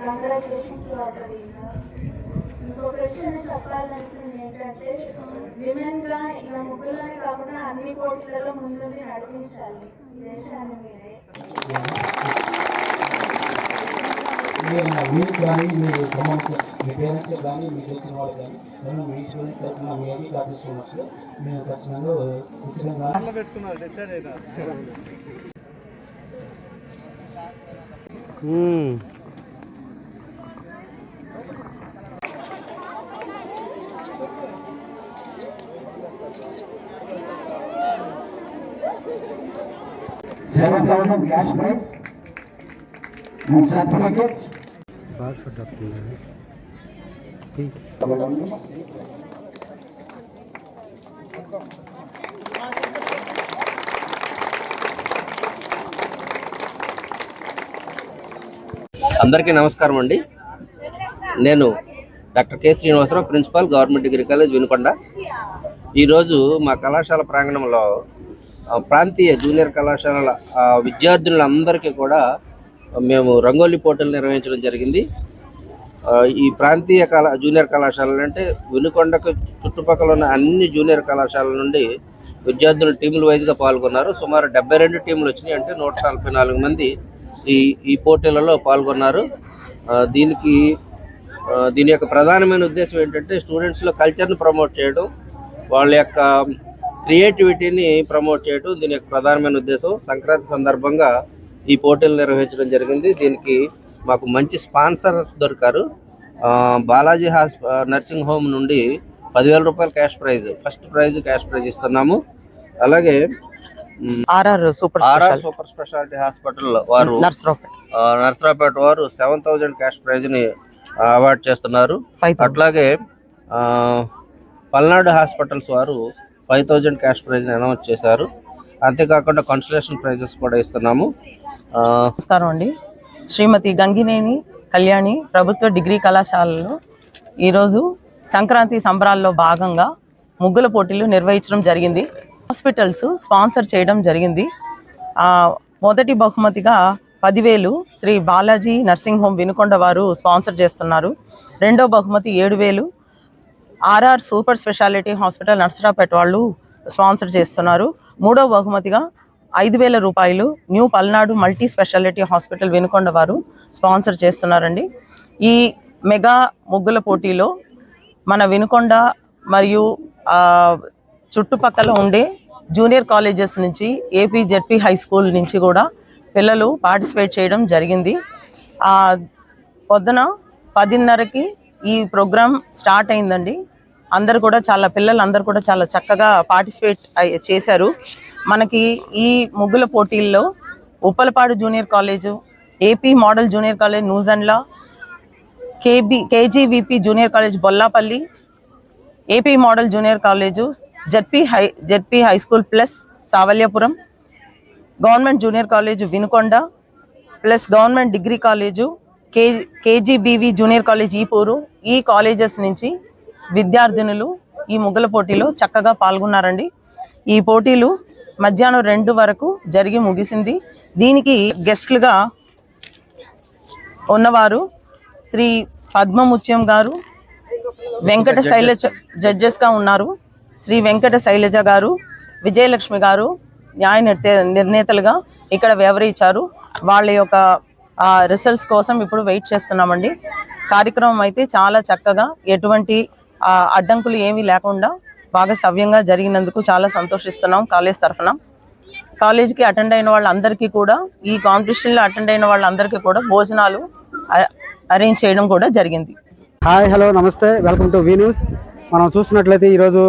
Congratulations to ఇంకొక చెప్పాలనుకుంది ఏంటంటే విమెన్గా ఇలా ముగ్గులోనే కాకుండా అన్ని పోటీలలో ముందుండి నడిపించాలి దేశాన్ని మీరే మీరు కానీ మీరు మీ పేరెంట్స్కి కానీ తెలిసిన కానీ నేను మీ స్టూడెంట్స్ తరఫున మీ అన్ని కార్డు మేము ఖచ్చితంగా ఉచితంగా seven thousand cash prize and certificate అందరికీ నమస్కారం అండి. నేను doctor K Srinivasarao principal government degree college Vinukonda. ఈరోజు మా కళాశాల ప్రాంగణంలో ప్రాంతీయ జూనియర్ కళాశాలల విద్యార్థులందరికీ కూడా మేము రంగోలీ పోటీలు నిర్వహించడం జరిగింది. ఈ ప్రాంతీయ కళా జూనియర్ కళాశాలలు అంటే వినుకొండకు చుట్టుపక్కల ఉన్న అన్ని జూనియర్ కళాశాలల నుండి విద్యార్థులు టీముల వైజ్గా పాల్గొన్నారు. సుమారు డెబ్బై రెండు టీములు వచ్చినాయి అంటే నూట నలభై నాలుగు మంది ఈ ఈ పోటీలలో పాల్గొన్నారు. దీనికి దీని యొక్క ప్రధానమైన ఉద్దేశం ఏంటంటే స్టూడెంట్స్లో కల్చర్ని ప్రమోట్ చేయడం వాళ్ళ యొక్క క్రియేటివిటీని ప్రమోట్ చేయడం దీని యొక్క ప్రధానమైన ఉద్దేశం. సంక్రాంతి సందర్భంగా ఈ పోటీలు నిర్వహించడం జరిగింది. దీనికి మాకు మంచి స్పాన్సర్స్ దొరికారు. బాలాజీ హాస్ నర్సింగ్ హోమ్ నుండి పదివేల రూపాయల cash prize first prize cash prize ఇస్తున్నాము. అలాగే RR super RR super speciality hospital వారు నర్సరావుపేట. వారు సెవెన్ థౌజండ్ క్యాష్ ప్రైజ్ని అవార్డ్ చేస్తున్నారు. అట్లాగే పల్నాడు హాస్పిటల్స్ వారు ఫైవ్ థౌజండ్ క్యాష్ ప్రైజ్ని అనౌన్స్ చేశారు. అంతేకాకుండా కన్సలేషన్ ప్రైజెస్ కూడా ఇస్తున్నాము. నమస్కారం అండి. శ్రీమతి గంగినేని కళ్యాణి ప్రభుత్వ డిగ్రీ కళాశాలలో ఈరోజు సంక్రాంతి సంబరాల్లో భాగంగా ముగ్గుల పోటీలు నిర్వహించడం జరిగింది. హాస్పిటల్స్ స్పాన్సర్ చేయడం జరిగింది. ఆ, మొదటి బహుమతిగా పదివేలు శ్రీ బాలాజీ నర్సింగ్ హోమ్ వినుకొండ వారు స్పాన్సర్ చేస్తున్నారు. రెండో బహుమతి ఏడు వేలు RR super speciality hospital Narasaraopet వాళ్ళు స్పాన్సర్ చేస్తున్నారు. మూడో బహుమతిగా ఐదు వేల రూపాయలు new Palnadu multi speciality hospital Vinukonda వారు స్పాన్సర్ చేస్తున్నారండి. ఈ మెగా ముగ్గుల పోటీలో మన వినుకొండ మరియు ఆ, చుట్టుపక్కల ఉండే జూనియర్ కాలేజెస్ నుంచి ఏపీ జెడ్పీ హై స్కూల్ నుంచి కూడా పిల్లలు పార్టిసిపేట్ చేయడం జరిగింది. ఆ, పొద్దున పదిన్నరకి ఈ ప్రోగ్రాం స్టార్ట్ అయిందండి. అందరు కూడా చాలా పిల్లలు అందరు కూడా చాలా చక్కగా పార్టిసిపేట్ చేశారు. మనకి ఈ ముగ్గుల పోటీల్లో Uppalapadu junior college AP model junior college న్యూజన్లా KB KGVP junior college Bollapalli AP model junior college ZP high ZP high school plus Savalyapuram government junior college Vinukonda plus government degree college K KGBV junior college Epuru ఈ colleges నుంచి విద్యార్థినులు ఈ ముగ్గుల పోటీలో చక్కగా పాల్గొన్నారండి. ఈ పోటీలు మధ్యాహ్నం రెండు వరకు జరిగి ముగిసింది. దీనికి గెస్ట్లుగా ఉన్నవారు శ్రీ పద్మముత్యం గారు వెంకట శైల జడ్జెస్గా ఉన్నారు. శ్రీ వెంకట శైలజ గారు విజయలక్ష్మి గారు న్యాయ నిర్ణేతలుగా ఇక్కడ వ్యవహరించారు. వాళ్ళ యొక్క రిజల్ట్స్ కోసం ఇప్పుడు వెయిట్ చేస్తున్నామండి. కార్యక్రమం అయితే చాలా చక్కగా ఎటువంటి అడ్డంకులు ఏమీ లేకుండా బాగా సవ్యంగా జరిగినందుకు చాలా సంతోషిస్తున్నాం కాలేజ్ తరఫున. కాలేజీకి అటెండ్ అయిన వాళ్ళందరికీ కూడా ఈ కాంపిటీషన్లో అటెండ్ అయిన వాళ్ళందరికీ కూడా భోజనాలు అరేంజ్ చేయడం కూడా జరిగింది. హాయ్ హలో నమస్తే. వెల్కమ్ టు వీ న్యూస్ మనం చూసినట్లయితే ఈరోజు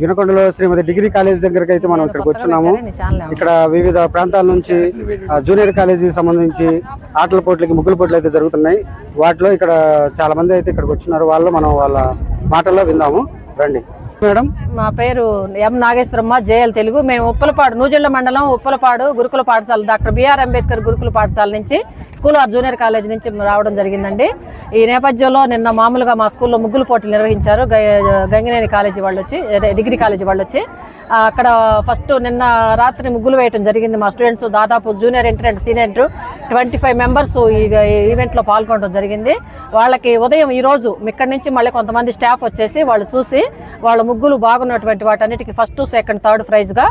వినకొండలో శ్రీమతి డిగ్రీ కాలేజ్ దగ్గరికి అయితే మనం ఇక్కడికి వచ్చున్నాము ఇక్కడ వివిధ ప్రాంతాల నుంచి జూనియర్ కాలేజీకి సంబంధించి ఆటల పోటీలకి ముగ్గుల పోటీలు అయితే జరుగుతున్నాయి. వాటిలో ఇక్కడ చాలా మంది అయితే ఇక్కడికి వచ్చినారు. వాళ్ళు మనం వాళ్ళ మాటల్లో విందాము. రండి. మేడం? మా పేరు ఎం నాగేశ్వరమ్మ జేఎల్ తెలుగు. మేము ఉప్పలపాడు నూజిళ్ళ మండలం ఉప్పలపాడు గురుకుల పాఠశాల డాక్టర్ బిఆర్ అంబేద్కర్ గురుకుల పాఠశాల నుంచి స్కూల్ ఆఫ్ జూనియర్ కాలేజ్ నుంచి రావడం జరిగిందండి. ఈ నేపథ్యంలో నిన్న మామూలుగా మా స్కూల్లో ముగ్గులు పోటీలు నిర్వహించారు. గ- గంగినేని కాలేజీ వాళ్ళు వచ్చి అదే డిగ్రీ కాలేజీ వాళ్ళు వచ్చి. అక్కడ ఫస్ట్ నిన్న రాత్రి ముగ్గులు వేయటం జరిగింది మా స్టూడెంట్స్. దాదాపు junior inter and senior inter twenty five members ఈ ఈవెంట్లో పాల్గొనడం జరిగింది. వాళ్ళకి ఉదయం ఈ రోజు ఇక్కడి నుంచి మళ్ళీ కొంతమంది స్టాఫ్ వచ్చేసి వాళ్ళు చూసి వాళ్ళ ముగ్గులు బాగున్నటువంటి వాటన్నిటికి ఫస్ట్ సెకండ్ థర్డ్ ప్రైజ్గా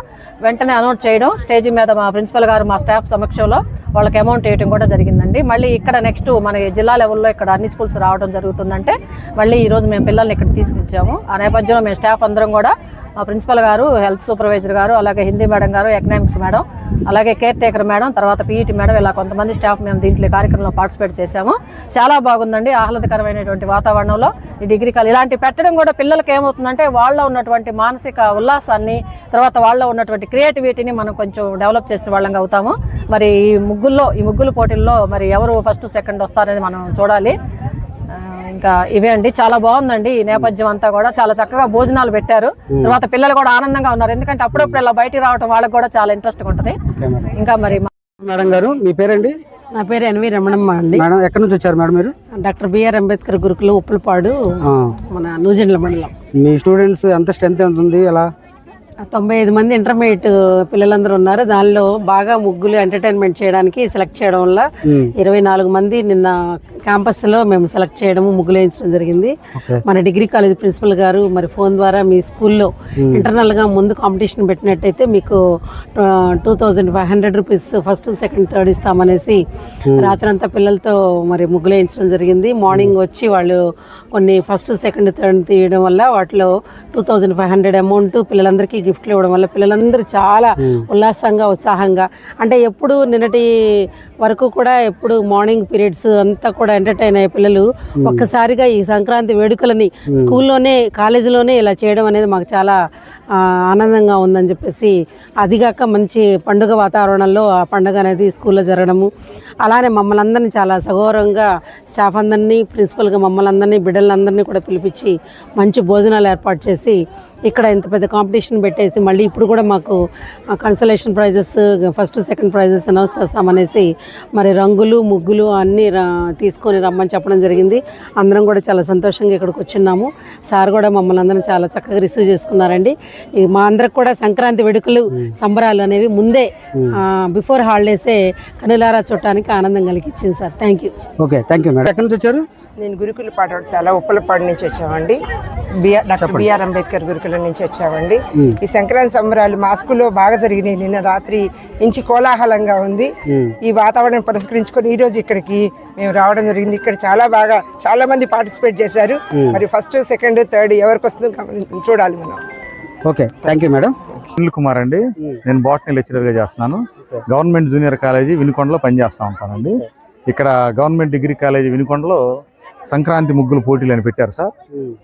వెంటనే అనౌన్స్ చేయడం. స్టేజ్ మీద మా ప్రిన్సిపల్ గారు మా స్టాఫ్ సమక్షంలో వాళ్ళకి అమౌంట్ వేయడం కూడా జరిగిందండి. మళ్ళీ ఇక్కడ నెక్స్ట్ మన జిల్లా లెవెల్లో ఇక్కడ అన్ని స్కూల్స్ రావడం జరుగుతుందంటే మళ్ళీ ఈరోజు మేము పిల్లల్ని ఇక్కడ తీసుకొచ్చాము. ఆ నేపథ్యంలో మేము స్టాఫ్ అందరం కూడా మా ప్రిన్సిపల్ గారు హెల్త్ సూపర్వైజర్ గారు అలాగే హిందీ మేడం గారు ఎకనామిక్స్ మేడం అలాగే కేర్ టేకర్ మేడం తర్వాత పీఈటీ మేడం ఇలా కొంతమంది స్టాఫ్ మేము దీంట్లో కార్యక్రమంలో పార్టిసిపేట్ చేశాము. చాలా బాగుందండి ఆహ్లాదకరమైనటువంటి వాతావరణంలో ఈ డిగ్రీ కాలేజ్. ఇలాంటి పెట్టడం కూడా పిల్లలకి ఏమవుతుందంటే వాళ్ళలో ఉన్నటువంటి మానసిక ఉల్లాసాన్ని తర్వాత వాళ్ళలో ఉన్నటువంటి క్రియేటివిటీని మనం కొంచెం డెవలప్ చేసిన వాళ్ళంగా అవుతాము. మరి ఈ ముగ్గుల్లో ఈ ముగ్గుల పోటీల్లో మరి ఎవరు ఫస్ట్ సెకండ్ వస్తారనేది మనం చూడాలి. ఇంకా ఇవే అండి. చాలా బాగుందండి ఈ నేపథ్యం అంతా కూడా. చాలా చక్కగా భోజనాలు పెట్టారు. తర్వాత పిల్లలు కూడా ఆనందంగా ఉన్నారు. ఎందుకంటే అప్పుడప్పుడు ఇలా బయటికి రావడం వాళ్ళకి కూడా చాలా ఇంట్రెస్ట్ ఉంటుంది. ఇంకా మరి మా- మేడం గారు మీ పేరండి? నా పేరు ఎన్వి రమణమ్మ అండి. మేడం ఎక్కడి నుంచి వచ్చారు మేడం మీరు? డాక్టర్ బిఆర్ అంబేద్కర్ గురుకులు ఉప్పులపాడు మన నూజిండ్ల మండలం. మీ స్టూడెంట్స్ ఎంత స్ట్రెంత్ ఎంత ఉంది ఎలా? తొంభై ఐదు మంది ఇంటర్మీడియట్ పిల్లలందరూ ఉన్నారు. దానిలో బాగా ముగ్గులు ఎంటర్టైన్మెంట్ చేయడానికి సెలెక్ట్ చేయడం వల్ల ఇరవై నాలుగు మంది నిన్న క్యాంపస్లో మేము సెలెక్ట్ చేయడము ముగ్గులు వేయించడం జరిగింది. మన డిగ్రీ కాలేజ్ ప్రిన్సిపల్ గారు మరి ఫోన్ ద్వారా మీ స్కూల్లో ఇంటర్నల్గా ముందు కాంపిటీషన్ పెట్టినట్టయితే మీకు two thousand five hundred rupees first second third ఇస్తామనేసి రాత్రంతా పిల్లలతో మరి ముగ్గులు వేయించడం జరిగింది. మార్నింగ్ వచ్చి వాళ్ళు కొన్ని ఫస్ట్ సెకండ్ థర్డ్ తీయడం వల్ల వాటిలో two thousand five hundred amount పిల్లలందరికీ గిఫ్ట్లు ఇవ్వడం వల్ల పిల్లలందరూ చాలా ఉల్లాసంగా ఉత్సాహంగా అంటే ఎప్పుడు నిన్నటి వరకు కూడా ఎప్పుడు మార్నింగ్ పీరియడ్స్ అంతా కూడా ఎంటర్టైన్ అయ్యే పిల్లలు ఒక్కసారిగా ఈ సంక్రాంతి వేడుకలని స్కూల్లోనే కాలేజీలోనే ఇలా చేయడం అనేది మాకు చాలా ఆనందంగా ఉందని చెప్పేసి అదిగాక మంచి పండుగ వాతావరణంలో ఆ పండుగ అనేది స్కూల్లో జరగడము. అలానే మమ్మల్ని అందరినీ చాలా సగౌరవంగా స్టాఫ్ అందరినీ ప్రిన్సిపల్గా మమ్మల్ని అందరినీ బిడ్డలందరినీ కూడా పిలిపించి మంచి భోజనాలు ఏర్పాటు చేసి ఇక్కడ ఇంత పెద్ద కాంపిటీషన్ పెట్టేసి మళ్ళీ ఇప్పుడు కూడా మాకు consolation prizes first second prizes announce చేస్తామనేసి మరి రంగులు ముగ్గులు అన్నీ తీసుకొని రమ్మని చెప్పడం జరిగింది. అందరం కూడా చాలా సంతోషంగా ఇక్కడికి వచ్చిన్నాము. సార్ కూడా మమ్మల్ని అందరం చాలా చక్కగా రిసీవ్ చేసుకున్నారండి. మా అందరికి కూడా సంక్రాంతి వేడుకలు సంబరాలు అనేవి ముందే బిఫోర్ హాలిడేసే కనులారా చూడటానికి ఆనందం కలిగించింది sir. Thank you okay thank you madam ఎక్కడి నుంచి వచ్చారు? నేను గురుకుల పాఠశాల ఉప్పలపాడు నుంచి వచ్చామండి. బిఆర్ డాక్టర్ బిఆర్ అంబేద్కర్ గురుకులం నుంచి వచ్చామండి. ఈ సంక్రాంతి సంబరాలు మా స్కూల్లో బాగా జరిగినాయి. నిన్న రాత్రి నుంచి కోలాహలంగా ఉంది. ఈ వాతావరణం పురస్కరించుకొని ఈ రోజు ఇక్కడికి మేము రావడం జరిగింది. ఇక్కడ చాలా బాగా చాలా మంది పార్టిసిపేట్ చేశారు. మరి ఫస్ట్ సెకండ్ థర్డ్ ఎవరికి వస్తుందో చూడాలి మనం. Okay thank you madam Anil Kumar అండి. నేను బాటనీ లెక్చరర్గా చేస్తున్నాను. గవర్నమెంట్ జూనియర్ కాలేజీ వినుకొండలో పనిచేస్తా ఉంటానండి. ఇక్కడ గవర్నమెంట్ డిగ్రీ కాలేజీ వినుకొండలో సంక్రాంతి ముగ్గులు పోటీలు అని పెట్టారు సార్.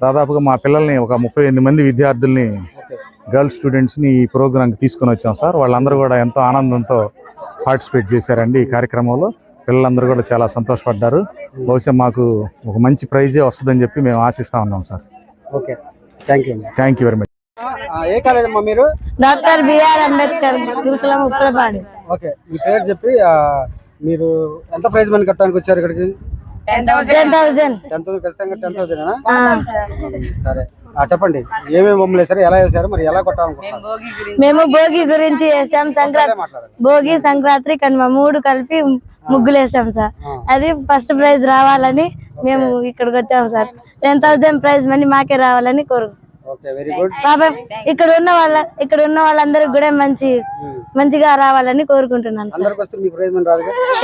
దాదాపుగా మా పిల్లల్ని ఒక ముప్పై ఎనిమిది మంది విద్యార్థుల్ని గర్ల్స్ స్టూడెంట్స్ని ఈ ప్రోగ్రామ్ తీసుకొని వచ్చాం సార్. వాళ్ళందరూ కూడా ఎంతో ఆనందంతో పార్టిసిపేట్ చేశారండి ఈ కార్యక్రమంలో. పిల్లలందరూ కూడా చాలా సంతోషపడ్డారు. బహుశా మాకు ఒక మంచి ప్రైజే వస్తుందని చెప్పి మేము ఆశిస్తా ఉన్నాం sir. Okay thank you thank you very much A college అమ్మా మీరు? డాక్టర్ బిఆర్ అంబేద్కర్ గురుకులం ఉప్పలపాడు ఓకే మీ పేరు చెప్పి ఆ, మీరు ఎంత ప్రైజ్ మనీ కట్టడానికి వచ్చారు ఇక్కడికి? టెన్ థౌసండ్ టెన్ థౌసండ్ ఖచ్చితంగా టెన్ థౌసండ్ సరే. ఆ, చెప్పండి ఏమేమి బొమ్మలు వేశారు ఎలా వేశారు మరి ఎలా కొట్టాలనుకుంటున్నారు మేము భోగి గురించి వేసాం సంక్రాంతి భోగి సంక్రాంతి కనుమ మూడు కలిపి ముగ్గులు వేసాం సార్. అది ఫస్ట్ ప్రైజ్ రావాలని మేము ఇక్కడికి వచ్చాం sir. Ten thousand prize money మాకే రావాలని కోరు ఓకే వెరీ గుడ్ పాపం ఇక్కడ ఉన్న వాళ్ళ ఇక్కడ ఉన్న వాళ్ళందరికి కూడా మంచి మంచిగా రావాలని కోరుకుంటున్నాను సార్.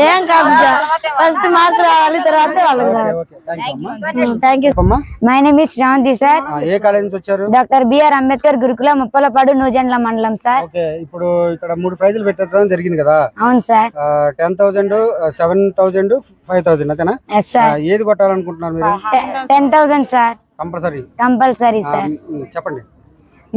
ఏం కాదు సార్. ఫస్ట్ మాకు రావాలి తర్వాత వాళ్ళకి thank you my name is Shravanthi sir A college నుంచి వచ్చారు? డాక్టర్ బిఆర్ అంబేద్కర్ గురుకులం ముప్పలపాడు నూజెండ్ల మండలం సార్ ఓకే ఇప్పుడు ఇక్కడ మూడు ప్రైజులు పెట్టడం జరిగింది కదా? అవును sir ten thousand seven thousand five thousand అంతేనా? ఏది కొట్టాలనుకుంటున్నారు మీరు? Ten thousand sir compulsory. Compulsory sir. చెప్పండి.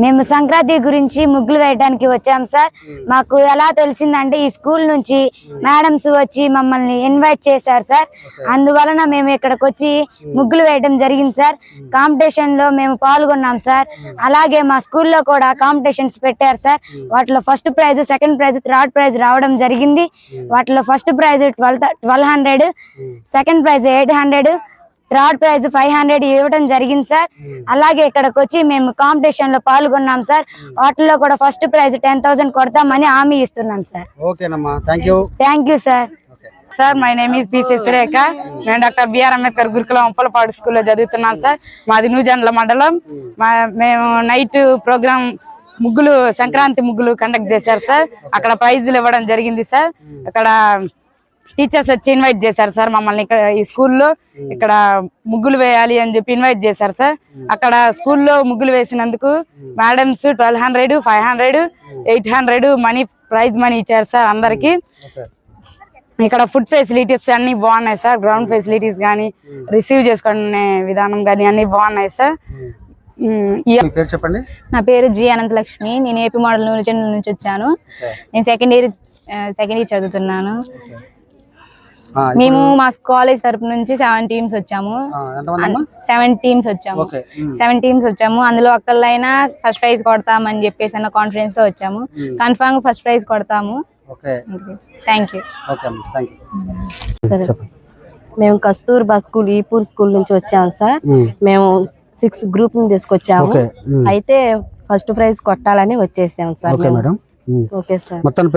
మేము సంక్రాంతి గురించి ముగ్గులు వేయడానికి వచ్చాం సార్. మాకు ఎలా తెలిసిందంటే ఈ స్కూల్ నుంచి మేడమ్స్ వచ్చి మమ్మల్ని ఇన్వైట్ చేశారు సార్. అందువలన మేము ఇక్కడికి వచ్చి ముగ్గులు వేయడం జరిగింది సార్. కాంపిటీషన్లో మేము పాల్గొన్నాం సార్. అలాగే మా స్కూల్లో కూడా కాంపిటీషన్స్ పెట్టారు సార్. వాటిలో first prize second prize third prize రావడం జరిగింది. వాటిలో first prize twelve twelve hundred second prize eight hundred third prize five hundred ఇవ్వడం జరిగింది సార్. అలాగే ఇక్కడికి వచ్చి మేము కాంపిటీషన్లో పాల్గొన్నాం సార్. వాటిల్లో కూడా ఫస్ట్ ప్రైజ్ టెన్ థౌసండ్ కొడతామని హామీ ఇస్తున్నాం సార్. ఓకేనమ్మా. Thank you sir sir my name is P Surekha నేను డాక్టర్ బిఆర్ అంబేద్కర్ గురుకులం ఉప్పలపాడు స్కూల్లో చదువుతున్నాను సార్ మాది న్యూజెండ్ల మండలం. మా మేము నైట్ ప్రోగ్రామ్ ముగ్గులు సంక్రాంతి ముగ్గులు కండక్ట్ చేశారు సార్ అక్కడ ప్రైజులు ఇవ్వడం జరిగింది సార్ అక్కడ టీచర్స్ వచ్చి ఇన్వైట్ చేశారు సార్ మమ్మల్ని ఇక్కడ ఈ స్కూల్లో. ఇక్కడ ముగ్గులు వేయాలి అని చెప్పి ఇన్వైట్ చేశారు సార్. అక్కడ స్కూల్లో ముగ్గులు వేసినందుకు madams twelve hundred five hundred eight hundred money prize money ఇచ్చారు సార్ అందరికి. ఇక్కడ ఫుడ్ ఫెసిలిటీస్ అన్ని బాగున్నాయి సార్. గ్రౌండ్ ఫెసిలిటీస్ కానీ రిసీవ్ చేసుకునే విధానం కానీ అన్ని బాగున్నాయి సార్. చెప్పండి. నా పేరు జి అనంతలక్ష్మి. నేను ఏపీ మోడల్ నూనె నుంచి వచ్చాను. నేను సెకండ్ ఇయర్ సెకండ్ ఇయర్ చదువుతున్నాను. మేము మా కాలేజ్ తరపు నుంచి సెవెన్ టీమ్స్ వచ్చాము. సెవెన్ టీమ్స్ వచ్చాము. సెవెన్ టీమ్స్ వచ్చాము. అందులో ఒక్కళ్ళైనా ఫస్ట్ ప్రైజ్ కొడతామని చెప్పేసి అన్న కాన్ఫిడెన్స్తో వచ్చాము. కన్ఫర్మ్ ఫస్ట్ ప్రైజ్ కొడతాము. ఓకే. థ్యాంక్ యూ ఓకే అమ్మా థ్యాంక్ యూ సరే. మేము కస్తూర్బా స్కూల్ ఈపూర్ స్కూల్ నుంచి వచ్చాము సార్. మేము. సిక్స్ గ్రూప్ని తీసుకొచ్చాము. అయితే ఫస్ట్ ప్రైజ్ కొట్టాలని వచ్చేసాం సార్ ఓకే సార్. మొత్తాన్ని